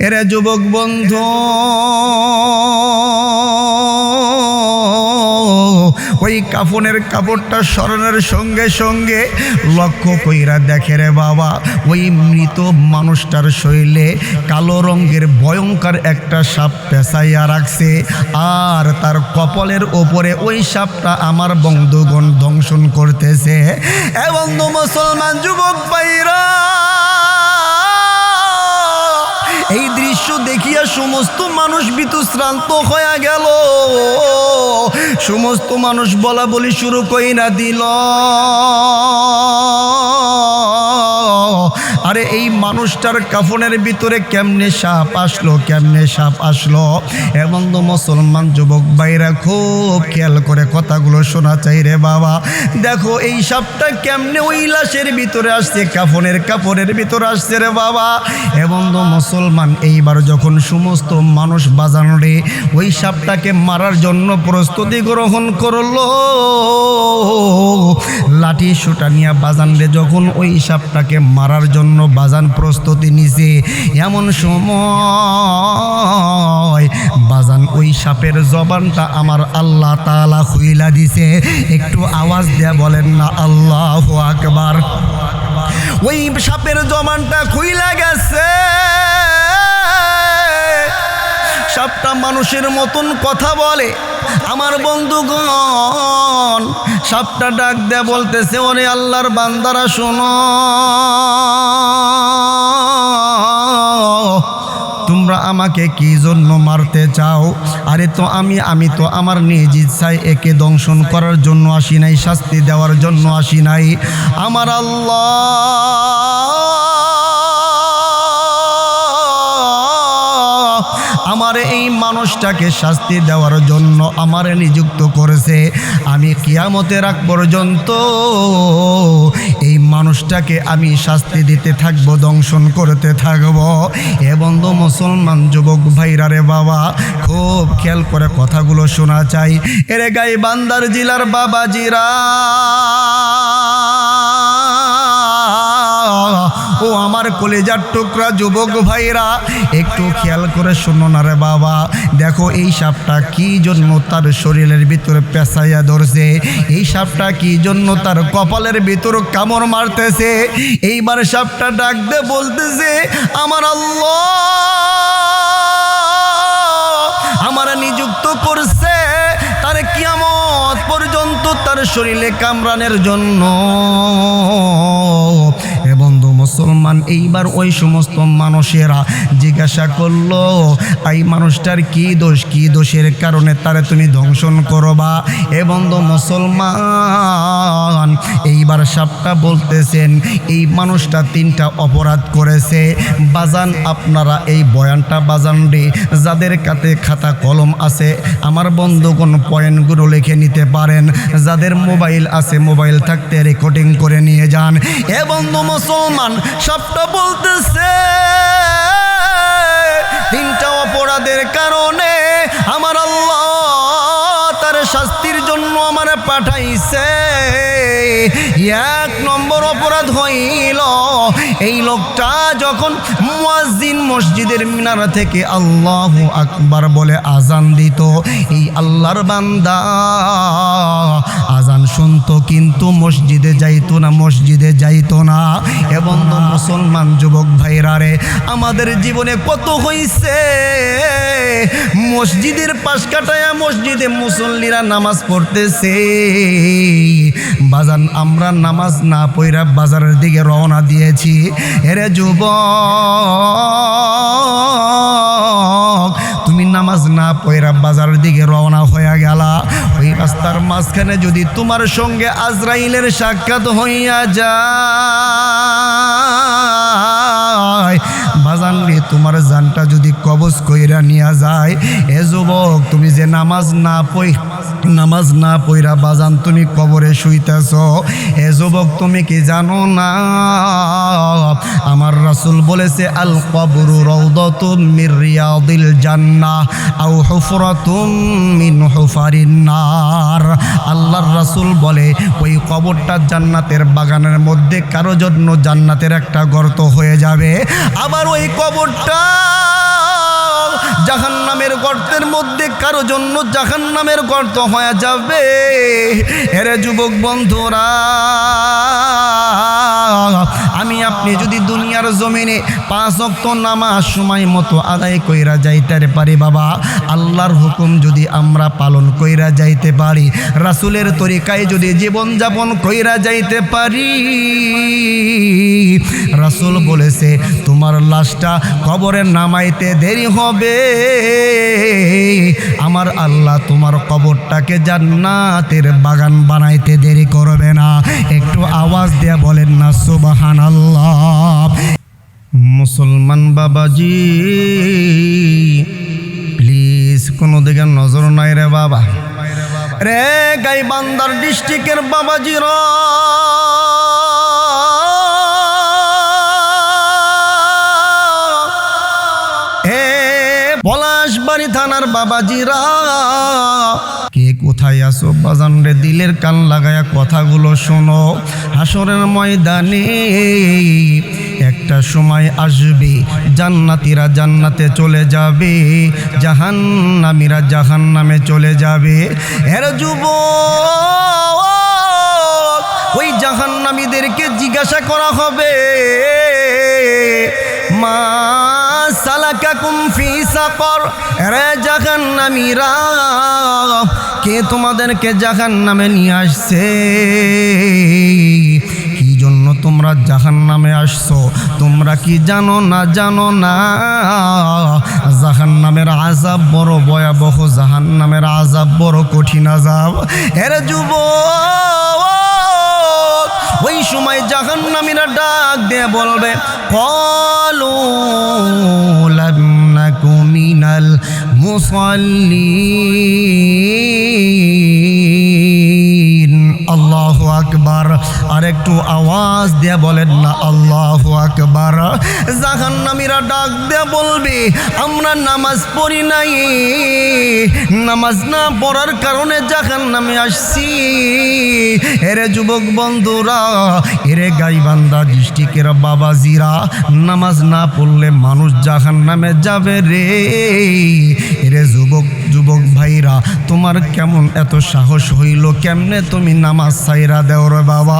এরে যুবক বন্ধু, ওই কাফনের কাপড়টা স্মরণের সঙ্গে সঙ্গে লক্ষ্য কইরা দেখে রে বাবা, ওই মৃত মানুষটার শরীরে কালো রঙের ভয়ঙ্কর একটা সাপ পেঁচাইয়া রাখছে। আর তার কপালের ওপরে ওই সাপটা আমার বন্ধুগণ দংশন করতেছে। এবং মুসলমান, যুবক ভাইরা! এই দৃশ্য দেখিয়া সমস্ত মানুষ বিতুশ্রান্ত হইয়া গেল। সমস্ত মানুষ বলা বলি শুরু কইরা দিল। আরে এই মানুষটার কাফনের ভিতরে কেমনে সাপ আসলো, কেমনে সাপ আসলো? এবং তো মুসলমান যুবক ভাইরা খুব খেয়াল করে কথাগুলো শোনা চাই রে বাবা। দেখো, এই সাপটা কেমনে ওই লাশের ভিতরে আসছে, কাফনের কাপড়ের ভিতরে আসছে রে বাবা। এবং তো মুসলমান, এইবার যখন সমস্ত মানুষ বাজানো রে, ওই সাপটাকে মারার জন্য প্রস্তুতি গ্রহণ করল। লাঠি সুটা নিয়ে বাজান রে, যখন ওই সাপটাকে মারার জন্য বাজান প্রস্তুতি নিছে। এমন সময় বাজান ওই সাপের জবানটা আমার আল্লাহ তালা খুইলা দিছে। একটু আওয়াজ দেয়া বলেন না, আল্লাহ আকবার। ওই সাপের জবানটা খুইলা গেছে। সাপটা মানুষের মতন কথা বলে। আমার বন্ধুগণ সাপটা ডাক দেয়া বলতেছে, ওরে আল্লাহর বান্দারা, শোনো। তোমরা আমাকে কি জন্য মারতে চাও? আরে তো আমি আমি তো আমার নিজ ইচ্ছায় একে দংশন করার জন্য আসি নাই, শাস্তি দেওয়ার জন্য আসি নাই। আমার আল্লাহ আমার এই মানুষটাকে শাস্তি দেওয়ার জন্য আমারে নিযুক্ত করেছে। আমি কিয়ামতের আগ পর্যন্ত এই মানুষটাকে আমি শাস্তি দিতে থাকব, দংশন করতে থাকব। এ বন্ধু মুসলমান যুবক ভাইরা রে বাবা, খুব খেয়াল করে কথাগুলো শোনা চাই। এরে গাই বান্দার জেলার বাবাজিরা। আমার কলেজার টুকরা যুবক ভাইরা একটু খেয়াল করে শোনো না রে বাবা। দেখো, এই সাপটা কি জন্য তার শরীরের ভিতরে পেঁচাইয়া ধরছে? এই সাপটা কি জন্য তার কপালের ভিতর কামড় মারতেছে? এইবার সাপটা ডাকতে বলতেছে, আমার আল্লাহ আমার নিযুক্ত করছে। তার কিয়ামত পর্যন্ত তার শরীরে কামরানের জন্য মুসলমান, এইবার ওই সমস্ত মানুষেরা জিজ্ঞাসা করল, এই মানুষটার কি দোষ? কি দোষের কারণে তারে তুমি ধ্বংসন করবা? এ বন্ধু মুসলমান, এইবার সাপটা বলতেছেন, এই মানুষটা তিনটা অপরাধ করেছে। বাজান, আপনারা এই বয়ানটা বাজান রে, যাদের কাছে খাতা কলম আছে, আমার বন্ধুগণ পয়েন্টগুলো লিখে নিতে পারেন। যাদের মোবাইল আছে, মোবাইল থাকতে রেকর্ডিং করে নিয়ে যান। এ বন্ধু মুসলমান সবটা বলতেছে। তিনটা অপরাধের কারণে আমার আল্লাহ তার শাস্তির জন্য আমার পাঠাইছে। এক নম্বর অপরাধ হইল এই লোকটা যখন মুয়াজ্জিন মসজিদের মিনারা থেকে আল্লাহ আকবার বলে আজান দিত। এই আল্লাহর বান্দা আজান শুনতো, কিন্তু মসজিদে যাইতো না আমাদের জীবনে কত হইছে? মসজিদের পাশ কাটায়া মসজিদে মুসল্লিরা নামাজ পড়তেছে। বাজান, আমরা নামাজ না পইরা বাজারের দিকে রওনা দিয়েছি। এরে যুবক, তুমি নামাজ না পয়রা বাজারের দিকে রওনা হয়ে গেলা। ওই রাস্তার মাঝখানে যদি তোমার সঙ্গে আজরাইলের সাক্ষাৎ হইয়া যায় বাজান রে তোমার জানটা যদি কবজ কইরা নিয়া যায়, এ যুবক, তুমি যে নামাজ না পই নামাজ না পইরা বাজান তুমি কবরে শুইতেছ। এ যুবক, তুমি কি জানো না? আমার রাসূল বলেছে আল কবরু রাউদাতুম মির আল্লাহর রাসূল বলে, ওই কবরটা জান্নাতের বাগানের মধ্যে কারও জন্য জান্নাতের একটা গর্ত হয়ে যাবে। আবার ওই কবরটা জাহান নামের গর্তের মধ্যে কারও জন্য জাহান নামের গর্ত হয়ে যাবে। এরে যুবক বন্ধুরা আমি আপনি যদি দুনিয়ার জমিনে পাঁচ অক্ত নামাজ সময় মতো আদায় কইরা যাইতে পারি বাবা, আল্লাহর হুকুম যদি আমরা পালন কইরা যাইতে পারি, রাসুলের তরিকায় যদি জীবন যাপন কইরা যাইতে পারি। রাসুল বলেছে, তোমার লাশটা কবরে নামাইতে দেরি হবে। আমার আল্লাহ তোমার কবরটাকে জান্নাতের বাগান বানাইতে দেরি করবে না। একটু আওয়াজ দিয়ে বলেন না সুবাহান মুসলমান বাবাজি প্লিজ কোনো দিকে নজর নাই রে বাবা। রে গাইবান্দার ডিস্ট্রিক্টের বাবাজিরা। হে পলাশবাড়ি থানার বাবাজিরা। কোথায় আসো বাজান রে দিলের কান লাগায়া কথাগুলো শোনো। হাসরের ময়দানে একটা সময় আসবে, জান্নাতিরা জান্নাতে চলে যাবে, জাহান্নামীরা জাহান্নামে চলে যাবে। এর যুব ওই জাহান্নামীদেরকে জিজ্ঞাসা করা হবে, মা সালাকাকুম ফি সাকর। রে জাহান্নামীরা, কে তোমাদেরকে জাহান্নামে নিয়ে আসছে? কি জন্য তোমরা জাহান নামে আসছো? তোমরা কি জানো না জানো না? জাহান নামের আজাব বড় ভয়াবহ জাহান নামের আজাব বড় কঠিন আজাব এর যুব ওই সময় জাহান নামিরা ডাক দিয়ে বলবে কলু লাম নাকু মিনাল একটু আওয়াজ দিয়ে বলেন, না, আল্লাহ আকবার। জাহান্নামীরা ডাক দিয়ে বলবে, আমরা নামাজ পড়ি নাই। নামাজ না পড়ার কারণে জাহান্নামে আসছি। এরে যুবক বন্ধুরা, এরে গাইবান্ধা ডিস্ট্রিক্টের বাবাজিরা, নামাজ না পড়লে মানুষ জাহান্নামে যাবে রে। এরে যুবক যুবক ভাইরা, তোমার কেমন এত সাহস হইল? কেমনে তুমি নামাজ সাইরা দেও রে বাবা?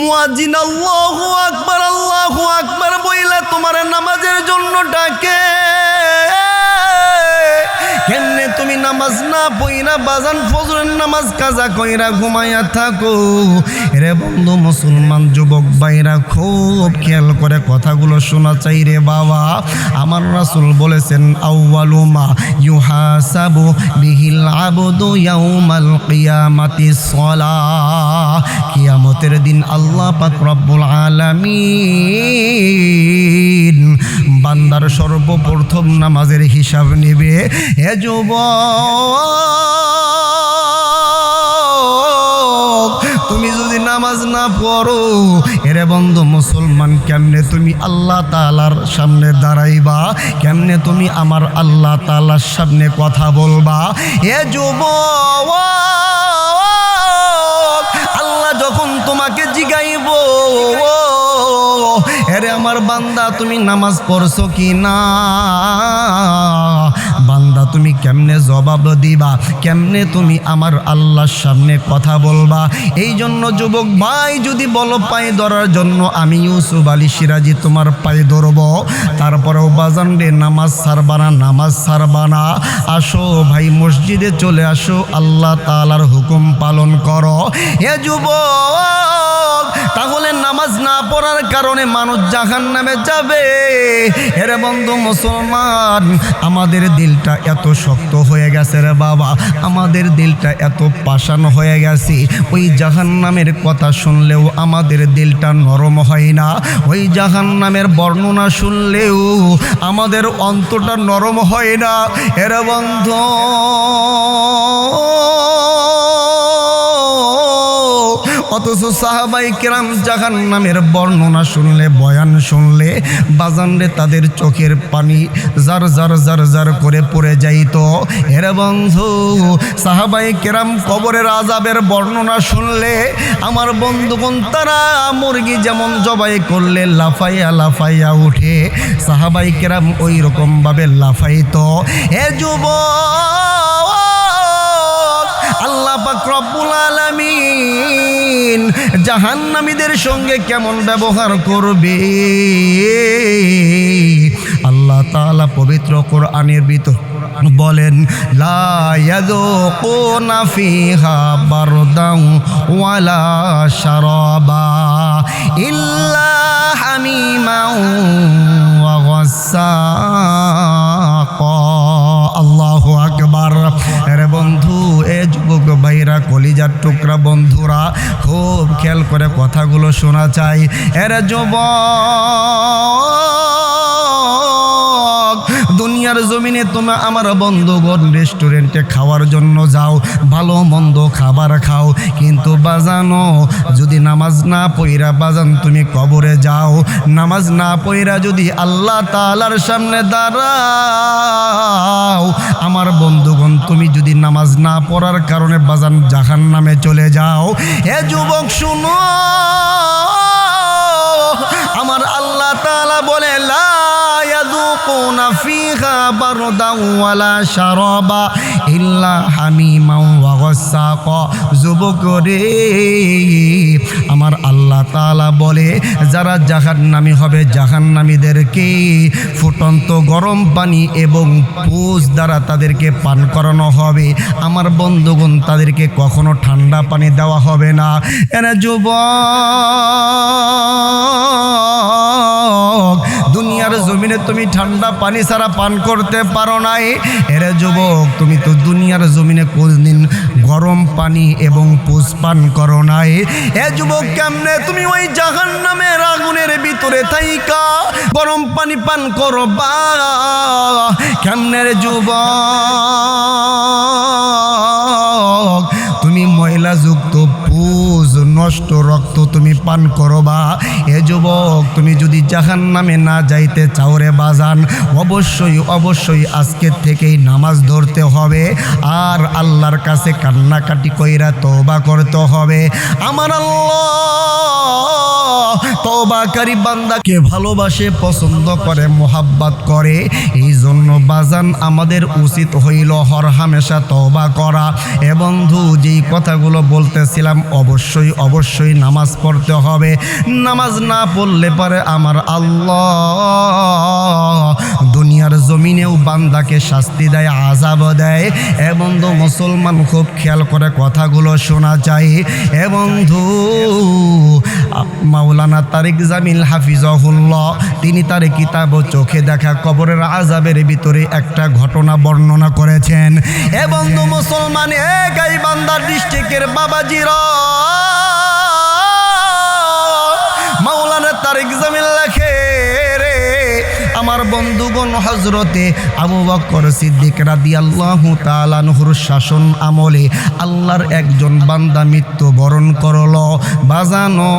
মুয়াজিন আল্লাহু আকবার আল্লাহু আকবার বইলে তোমার নামাজের জন্য ডাকে। কেমনে নামাজ না পইরা বাজান, ফজরের নামাজ কাজা কইরা ঘুমাইয়া থাকো। রে বন্ধু মুসলমান, যুবক ভাইরা, খুব খেয়াল করে কথাগুলো শোনা চাই রে বাবা। আমার রাসূল বলেছেন আউয়ালুমা ইউহাসাবু বিহিল আবদু ইয়াউমাল কিয়ামাতি সলাহ কিয়ামতের দিন আল্লাহ পাক রব্বুল আলামিন বান্দার সর্বপ্রথম নামাজের হিসাব নেবে। হে যুব তুমি যদি নামাজ না পড়ো, এরে বন্ধু মুসলমান, কেমনে তুমি আল্লাহ তালার সামনে দাঁড়াইবা? কেমনে তুমি আমার আল্লাহ তালার সামনে কথা বলবা? এ যুবক বান্দা তুমি নামাজ পড়ছো কি না বান্দা, তুমি কেমনে জবাব দিবা? কেমনে তুমি আমার আল্লাহর সামনে কথা বলবা? এই জন্য যুবক ভাই, যদি বলো পায়ে ধরার জন্য আমি ইউসুফ আলী সিরাজি তোমার পায়ে ধরব, তারপরেও বাজান রে, নামাজ সারবানা নামাজ সারবানা আসো ভাই, মসজিদে চলে আসো, আল্লাহ তালার হুকুম পালন করো। এ যুবক, তাহলে নামাজ না পড়ার কারণে মানুষ জাহান নামে যাবে। হেরে বন্ধু মুসলমান, আমাদের দিলটা এত শক্ত হয়ে গেছে রে বাবা। আমাদের দিলটা এত পাষাণ হয়ে গেছে। ওই জাহান নামের কথা শুনলেও আমাদের দিলটা নরম হয় না। ওই জাহান নামের বর্ণনা শুনলেও আমাদের অন্তটা নরম হয় না। এরা বন্ধু অথচ সাহাবাই কেরাম জাহান নামের বর্ণনা শুনলে, বয়ান শুনলে বাজানরে তাদের চোখের পানি জার জার জার জার করে পড়ে যাইত। এর বন্ধু সাহাবাই কেরাম কবরের আজাবের বর্ণনা শুনলে, আমার বন্ধুগণ তারা মুরগি যেমন জবাই করলে লাফাইয়া লাফাইয়া উঠে, সাহাবাই কেরাম ওই রকমভাবে লাফাইতো। এ আল্লাহ পাক রব্বুল আলামিন জাহান্নামীদের সঙ্গে কেমন ব্যবহার করবে? আল্লাহ তাআলা পবিত্র কোরআনের ভিতর বলেন ফিহা বারদান ওয়ালা শারাবা ইল্লা হামিমান ওয়া এ ভাইরা কলিজার টুকরা বন্ধুরা খুব খেয়াল করে কথাগুলো শোনা চাই। এরা যুবক! দুনিয়ার জমিনে তোমরা আমার বন্ধুগণ রেস্টুরেন্টে খাওয়ার জন্য যাও, ভালো মন্দ খাবার খাও। কিন্তু বাজানো, যদি নামাজ না পইরা বাজান, তুমি কবরে যাও। নামাজ না পইরা যদি আল্লাহ তালার সামনে দাঁড়াও, আমার বন্ধুগণ, তুমি যদি নামাজ না পড়ার কারণে বাজান জাহান নামে চলে যাও। এ যুবক, শুনো। আমার আল্লাহ তালা বলে, লা ইয়াযুকুনা ফিহা বারদান ওয়ালা শারাবা ইল্লা হামিমান ওয়া গাসসাকা যুবক রে, আমার আল্লাহ তাআলা বলে, যারা জাহান্নামী হবে, জাহান্নামীদেরকে ফুটন্ত গরম পানি এবং পুষ দ্বারা তাদেরকে পান করানো হবে। আমার বন্ধুগণ, তাদেরকে কখনো ঠান্ডা পানি দেওয়া হবে না। এরা যুবক দুনিয়ার জমিনে তুমি ঠান্ডা পানি ছাড়া পান করতে পারো নাই। এরে যুবক, তুমি তো দুনিয়ার জমিনে কোনদিন গরম পানি এবং পুষ পান করো নাই। এ যুবক, কেমনে তুমি ওই জাহান নামের আগুনের ভিতরে থাইকা, গরম পানি পান করো বা? কেমনে রে যুবক, তুমি ময়লাযুক্ত পুজ নষ্ট রক্ত তুমি পান করবা। এ যুবক, তুমি যদি জাহান নামে না যাইতে চাও রে বাজান, অবশ্যই অবশ্যই আজকের থেকেই নামাজ ধরতে হবে। আর আল্লাহর কাছে কান্নাকাটি কইরা তোবা করতে হবে। আমার আল্লাহ তওবাকারী বান্দাকে ভালোবাসে, পছন্দ করে, মোহাব্বত করে। এই জন্য বাজান আমাদের উচিত হইল হর হামেশা তওবা করা। এ বন্ধু, যেই কথাগুলো বলতেছিলাম, অবশ্যই অবশ্যই নামাজ পড়তে হবে। নামাজ না পড়লে পারে আমার আল্লাহ দুনিয়ার জমিনেও বান্দাকে শাস্তি দেয় আজাব দেয়। এ বন্ধু, মুসলমান খুব খেয়াল করে কথাগুলো শোনা যায়। এ বন্ধু মাওলানা তারিক জামিল হাফিজহুল্লাহ। তিনি তার কিতাব ও চোখে দেখা কবরের আজাবের ভিতরে একটা ঘটনা বর্ণনা করেছেন। এ বন্ধু মুসলমান একাই বান্দার ডিস্ট্রিক্টের বাবাজিরা। মাওলানা তারিক জামিল আমার বন্ধুগণ হজরতে আবু বকর সিদ্দিক রাদি আল্লাহ তালানহুর শাসন আমলে আল্লাহর একজন বান্দা মৃত্যুবরণ করল। বাজানো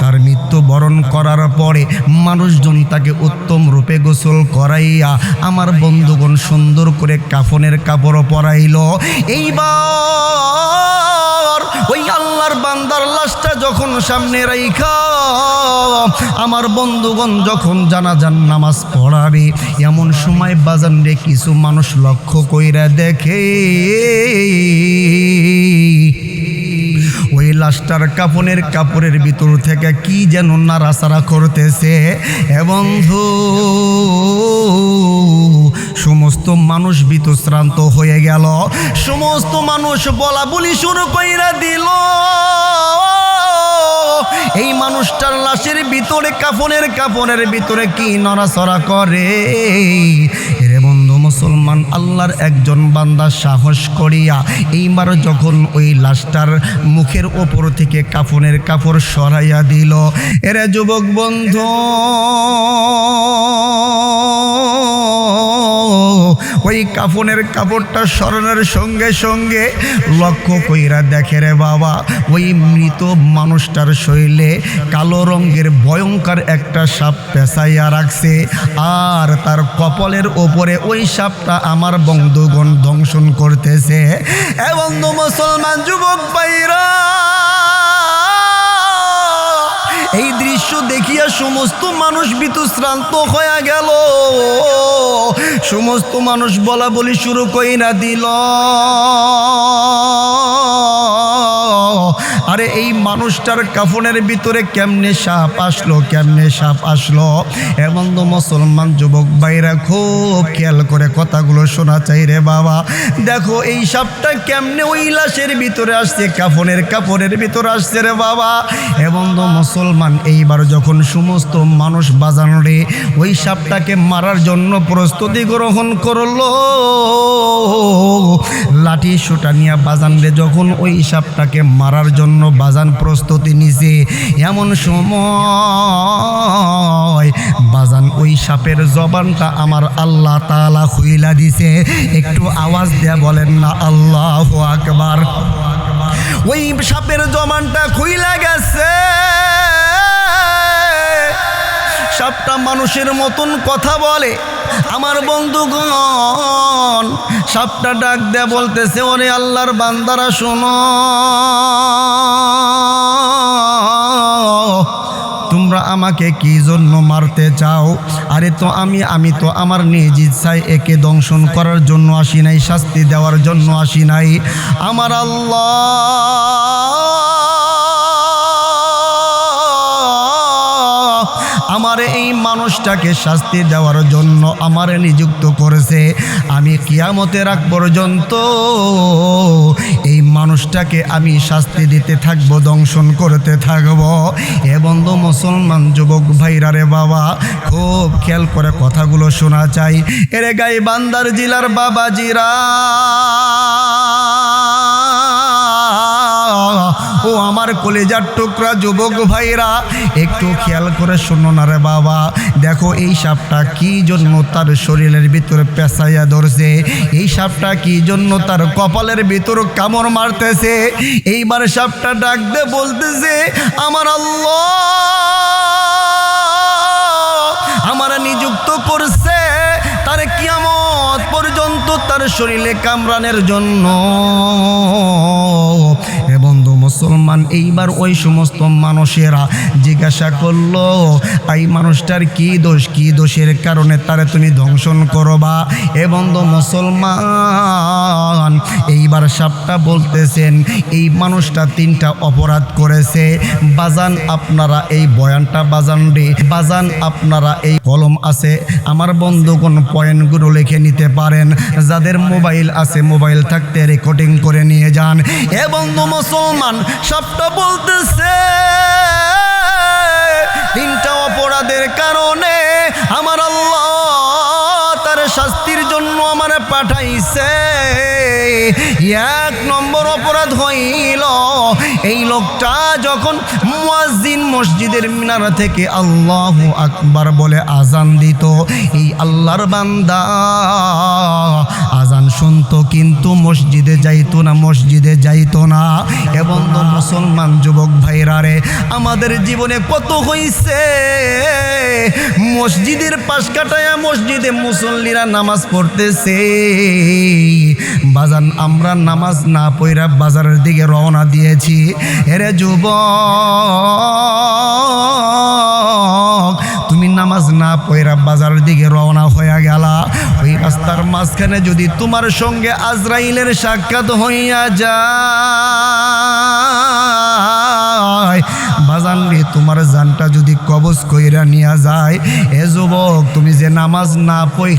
তার মৃত্যুবরণ করার পরে মানুষজন তাকে উত্তম রূপে গোসল করাইয়া আমার বন্ধুগণ সুন্দর করে কাফনের কাপড় পরাইল। এইবার ওই আল্লাহর বান্দার লাশটা যখন সামনে রাইখা, আমার বন্ধুগণ যখন জানাজান নামাজ পড়াবে, এমন সময় বাজান রে কিছু মানুষ লক্ষ্য কইরা দেখে লাশটার কাপনের কাপড়ের ভিতর থেকে কি যেন নাড়াচাড়া করতেছে। এবং সমস্ত মানুষ বিতশ্রান্ত হয়ে গেল। সমস্ত মানুষ বলা বলি শুরু কইরা দিল। এই মানুষটার লাশের ভিতরে কাফনের কাপড়ের ভিতরে কি নড়াচড়া করে? মুসলমান আল্লাহর একজন বান্দা সাহস করিয়া এইবার যখন ওই লাশটার মুখের ওপর থেকে কাফনের কাপড় সরাইয়া দিল, এরা যুবক বন্ধু ওই কাফনের কাপড়টা স্মরণের সঙ্গে সঙ্গে লক্ষ্য কইরা দেখে রে বাবা, ওই মৃত মানুষটার শরীরে কালো রঙের ভয়ঙ্কর একটা সাপ পেঁচাইয়া রাখছে আর তার কপলের ওপরে ওই সাপটা আমার বন্ধুগণ দংশন করতেছে। এ বন্ধু মুসলমান, যুবক ভাইরা! এই দৃশ্য দেখিয়া সমস্ত মানুষ বিতুশ্রান্ত হয়ে গেল। সমস্ত মানুষ বলা বলি শুরু কইরা দিল। আরে এই মানুষটার কাফনের ভিতরে কেমনে সাপ আসলো, কেমনে সাপ আসলো? এমন তো মুসলমান যুবক ভাইরা খুব খেয়াল করে কথাগুলো শোনা চাই রে বাবা। দেখো, এই সাপটা কেমনে ওই লাশের ভিতরে আসছে, কাফনের কাপড়ের ভিতরে আসছে রে বাবা। এবং তো মুসলমান, এইবার যখন সমস্ত মানুষ বাজানো রে, ওই সাপটাকে মারার জন্য প্রস্তুতি গ্রহণ করল। লাঠি সোটা নিয়ে বাজান রে, যখন ওই সাপটাকে মারার জন্য বাজান প্রস্তুতি নিছে। এমন সময় বাজান ওই সাপের জবানটা আমার আল্লাহ তালা খুইলা দিছে। একটু আওয়াজ দেয়া বলেন না, আল্লাহ আকবার। ওই সাপের জবানটা খুইলা গেছে। সাপটা মানুষের মতন কথা বলে। আমার বন্ধুগণ সাপটা ডাক দেয়া বলতেছে, ওরে আল্লাহর বান্দারা, শোনো। তোমরা আমাকে কি জন্য মারতে চাও? আরে তো আমি আমি তো আমার নিজ ইচ্ছায় একে দংশন করার জন্য আসি নাই, শাস্তি দেওয়ার জন্য আসি নাই। আমার আল্লাহ আমার এই মানুষটাকে শাস্তি দেওয়ার জন্য আমার নিযুক্ত করেছে। আমি কিয়ামতের আগ পর্যন্ত এই মানুষটাকে আমি শাস্তি দিতে থাকব, দংশন করতে থাকব। এ বন্ধু মুসলমান যুবক ভাইরা রে বাবা, খুব খেয়াল করে কথাগুলো শোনা চাই এরে গাই বান্দার জেলার বাবাজিরা। আমার কলেজার টুকরা যুবক ভাইরা একটু খেয়াল করে শোনো না রে বাবা। দেখো, এই সাপটা কি জন্য তার শরীরের ভিতরে পেঁচাইয়া ধরছে? এই সাপটা কি জন্য তার কপালের ভিতর কামড় মারতেছে? এইবার সাপটা ডাকতে বলতেছে, আমার আল্লাহ আমার নিযুক্ত করছে। তার কিয়ামত পর্যন্ত তার শরীরে কামরানের জন্য। এ বন্ধু মুসলমান, এইবার ওই সমস্ত মানুষেরা জিজ্ঞাসা করল, এই মানুষটার কি দোষ? কি দোষের কারণে তারে তুমি ধ্বংসন করবা? এ বন্ধু মুসলমান, এইবার সাপটা বলতেছেন, এই মানুষটা তিনটা অপরাধ করেছে। বাজান, আপনারা এই বয়ানটা বাজান রে। বাজান, আপনারা এই কলম আছে। আমার বন্ধুগণ পয়েন্টগুলো লিখে নিতে পারেন। যাদের মোবাইল আছে, মোবাইল থাকতে রেকর্ডিং করে নিয়ে যান। এ বন্ধু মুসলমান সবটা বলতেছে। তিনটা অপরাধের কারণে আমার আল্লাহ তার শাস্তির জন্য আমার পাঠাইছে। এক নম্বর অপরাধ হইল, এই লোকটা যখন মুয়াজ্জিন মসজিদের মিনারা থেকে আল্লাহ আকবার বলে আজান দিত। এই আল্লাহর বান্দা আজান শুনতো, কিন্তু মসজিদে যাইতো না, মসজিদে যাইতো না। এবং মুসলমান যুবক ভাইরা রে, আমাদের জীবনে কত হইছে? মসজিদের পাশ কাটায়া মসজিদে মুসল্লিরা নামাজ পড়তেছে। বাজান, আমরা নামাজ না পইরা বাজারের দিকে রওনা দিয়েছি। এরে যুবক তুমি নামাজ না পয়রা বাজারের দিকে রওনা হইয়া গেলা। ওই রাস্তার মাঝখানে যদি তোমার সঙ্গে আজরাইলের সাক্ষাৎ হইয়া যায় বাজান রে, তোমার জানটা যদি কবজ কইরা নিয়া যায়, এ যুবক, তুমি যে নামাজ না পই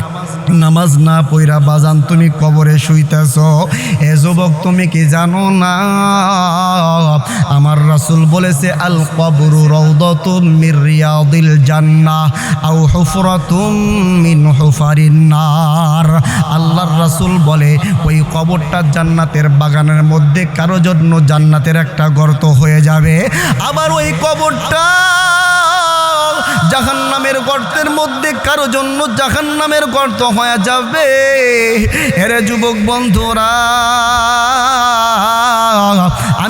নামাজ না পইরা বাজান, তুমি কবরে শুইতেছ। এ যুবক, তুমি কি জানো না? আমার রাসূল বলেছে আল কবরু রাউদাতুম মির জান্নাহ, আও হুফরাতুম মিন হুফারিন নার। আল্লাহর রাসূল বলে, ওই কবরটা জান্নাতের বাগানের মধ্যে কারও জন্য জান্নাতের একটা গর্ত হয়ে যাবে। আবার ওই কবরটা জাহান নামের গর্তের মধ্যে কারও জন্য জাহান নামের গর্ত হয়ে যাবে। হেরে যুবক বন্ধুরা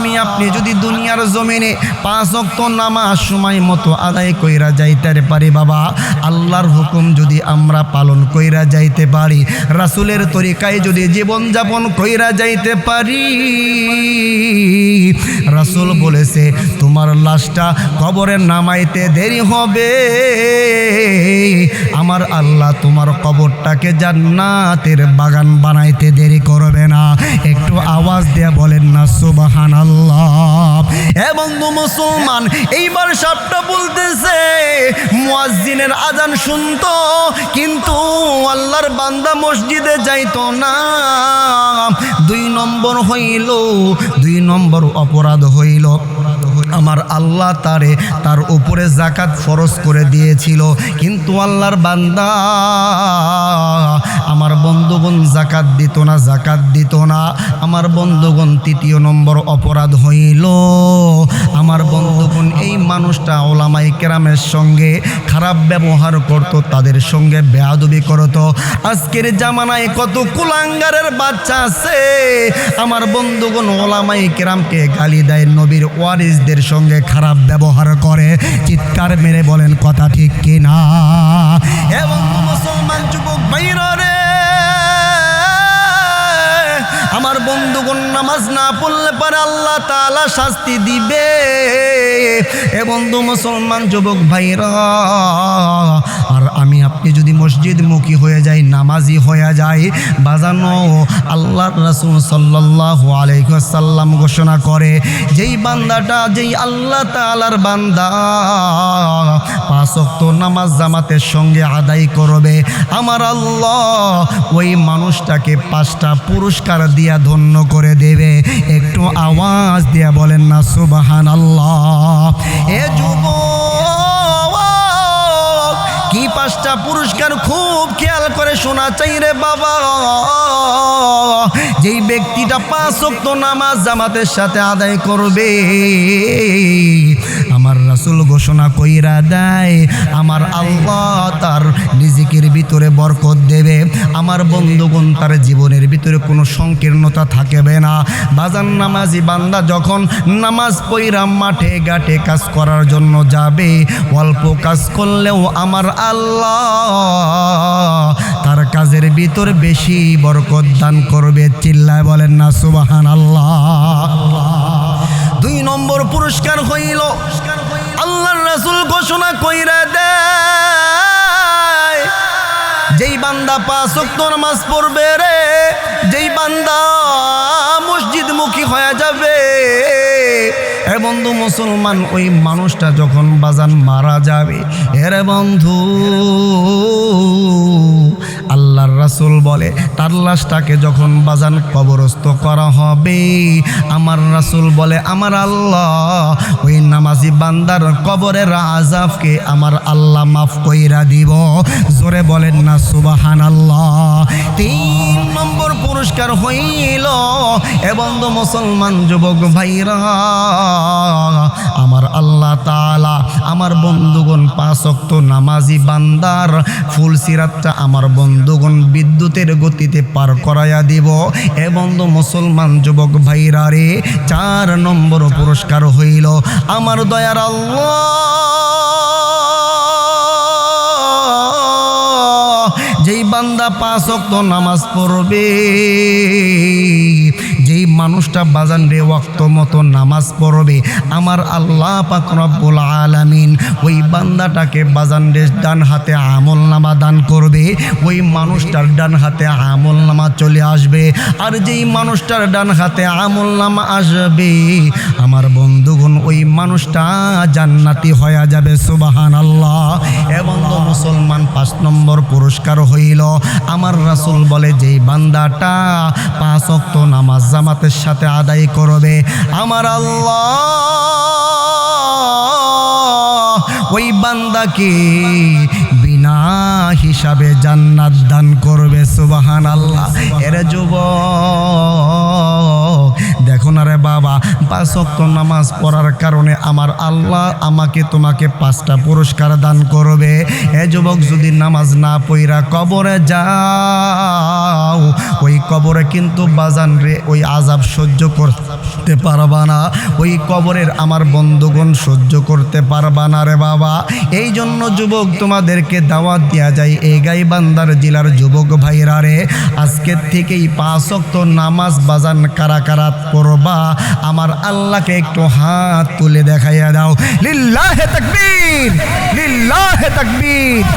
আমি আপনি যদি দুনিয়ার জমিনে পাঁচ অক্ত নামাজ সময় মতো আদায় কইরা যাইতে পারি বাবা, আল্লাহর হুকুম যদি আমরা পালন কইরা যাইতে পারি, রাসুলের তরিকায় যদি জীবন যাপন কইরা যাইতে পারি। রাসুল বলেছে, তোমার লাশটা কবরে নামাইতে দেরি হবে। আমার আল্লাহ তোমার কবরটাকে জান্নাতের বাগান বানাইতে দেরি করবে না। একটু আওয়াজ দিয়ে বলেন না সুবাহান আল্লাহ এবং তো মুসলমান, এইবার সবটা বলতেছে, মুয়াজ্জিনের আজান শুনতো, কিন্তু আল্লাহর বান্দা মসজিদে যাইতো না। দুই নম্বর হইল, দুই নম্বর অপরাধ হইল। আমার আল্লাহ তারে তার উপরে জাকাত ফরজ করে দিয়েছিল। কিন্তু আল্লাহর বান্দা আমার বন্ধুগণ জাকাত দিত না জাকাত দিত না। আমার বন্ধুগণ তৃতীয় নম্বর অপরাধ হইল। আমার বন্ধুগণ এই মানুষটা ওলামাই কেরামের সঙ্গে খারাপ ব্যবহার করত, তাদের সঙ্গে বেয়াদবি করত। আজকের জামানায় কত কুলাঙ্গারের বাচ্চা আছে। আমার বন্ধুগণ ওলামাই কেরামকে গালি দেয়, নবীর ওয়ারিসদের সঙ্গে খারাপ ব্যবহার করে, চিৎকার মেরে বলেন কথা ঠিক কিনা? এবং মুসলমান, যুবক ভাইরা আমার বন্ধুগণ, নামাজ না পড়লে পারে আল্লাহ তাআলা শাস্তি দিবে। এ বন্ধু মুসলমান, যুবক ভাইরা আর আমি আপনি যদি মসজিদ মুখী হয়ে যাই, নামাজি হয়ে যাই, বাজানো আল্লাহ রাসূল সাল্লাল্লাহু আলাইহি ঘোষণা করে, যেই বান্দাটা, যেই আল্লাহ তালার বান্দা, পাঁচ ওয়াক্ত নামাজ জামাতের সঙ্গে আদায় করবে। আমার আল্লাহ ওই মানুষটাকে পাঁচটা পুরস্কার দিয়া ধন্য করে দেবে। একটু আওয়াজ দিয়ে বলেন না সুবাহান আল্লাহ এ যুবক, কি পাঁচটা পুরস্কার খুব খেয়াল করে শোনা চাই রে বাবা। যেই ব্যক্তিটা পাঁচ নামাজ জামাতের সাথে আদায় করবে আমার রাসূল ঘোষণা কইরা দেয়, আমার আল্লাহ তার রিজিকের ভিতরে বরকত দেবে, আমার বন্ধুগণ তার জীবনের ভিতরে কোনো সংকীর্ণতা থাকবে না। বাজান নামাজি বান্দা যখন নামাজ পইরা মাঠে ঘাটে কাজ করার জন্য যাবে, অল্প কাজ করলেও আমার আল্লাহ তার কাজের ভিতর বেশি বরকত দান করবে। চিল্লায় বলেন না সুবাহান আল্লাহ দুই নম্বর পুরস্কার হইল রাসূল ঘোষণা কইরা দে যেই বান্দা পাঁচ ওয়াক্ত মাস পড়বে রে, যেই বান্দা মসজিদ মুখী হয়ে যাবে। হে বন্ধু, মুসলমান, ওই মানুষটা যখন বাজান মারা যাবে এরে বন্ধু আল্লাহর রাসূল বলে, তার লাশটাকে যখন বাজান কবরস্থ করা হবে, আমার রাসূল বলে, আমার আল্লাহ, ওই নামাজি বান্দার কবরের আজাবকে আমার আল্লাহ মাফ কইরা দিব। জোরে বলেন না সুবাহান আল্লাহ তিন নম্বর পুরস্কার হইল এবং তো মুসলমান যুবক ভাইরা, আমার আল্লাহ তালা আমার বন্ধুগণ পাঁচ নামাজি বান্দার ফুল সিরাতটা আমার বন্ধুগণ বিদ্যুতের গতিতে পার করাইয়া দিব। এ বন্ধু মুসলমান যুবক ভাইরা রে, চার নম্বর পুরস্কার হইল আমার দয়ার আল্লাহ। যেই বান্দা পাঁচ অক্ত নামাজ পড়বে যেই মানুষটা বাজান রে ওয়াক্ত মতো নামাজ পড়বে। আমার আল্লাহ পাক রব্বুল আলামিন ওই বান্দাটাকে বাজান রে ডান হাতে আমল নামা দান করবে। ওই মানুষটার ডান হাতে আমল নামা চলে আসবে। আর যেই মানুষটার ডান হাতে আমল নামা আসবে, আমার বন্ধুগণ, ওই মানুষটা জান্নাতি হয়ে যাবে সুবাহান আল্লাহ এবং মুসলমান, পাঁচ নম্বর পুরস্কার হইল। আমার রাসূল বলে, যেই বান্দাটা পাঁচ অক্ত নামাজ জামাতের সাথে আদায় করবে। আমার আল্লাহ ওই বান্দাকে বিনা হিসাবে জান্নাত দান করবে সুবাহান আল্লাহ এর যুবক দেখ দেখো না রে বাবা, পাঁচ ওয়াক্ত নামাজ পড়ার কারণে আমার আল্লাহ আমাকে তোমাকে পাঁচটা পুরস্কার দান করবে। এ যুবক, যদি নামাজ না পইরা কবরে যাও, ওই কবরে কিন্তু বাজান রে, ওই আজাব সহ্য করতে পারবা না। ওই কবরের আমার বন্ধুগণ সহ্য করতে পারবা না রে বাবা। এই জন্য যুবক, তোমাদেরকে দাওয়াত দেওয়া যায় এই গাইবান্দার জেলার যুবক ভাইরা রে। আজকের থেকেই পাঁচ ওয়াক্ত নামাজ বাজান কারা কারাত করবা আমার আল্লাহকে একটু হাত তুলে দেখাইয়া দাও। লিল্লাহে তাকবীর লিল্লাহে তাকবীর।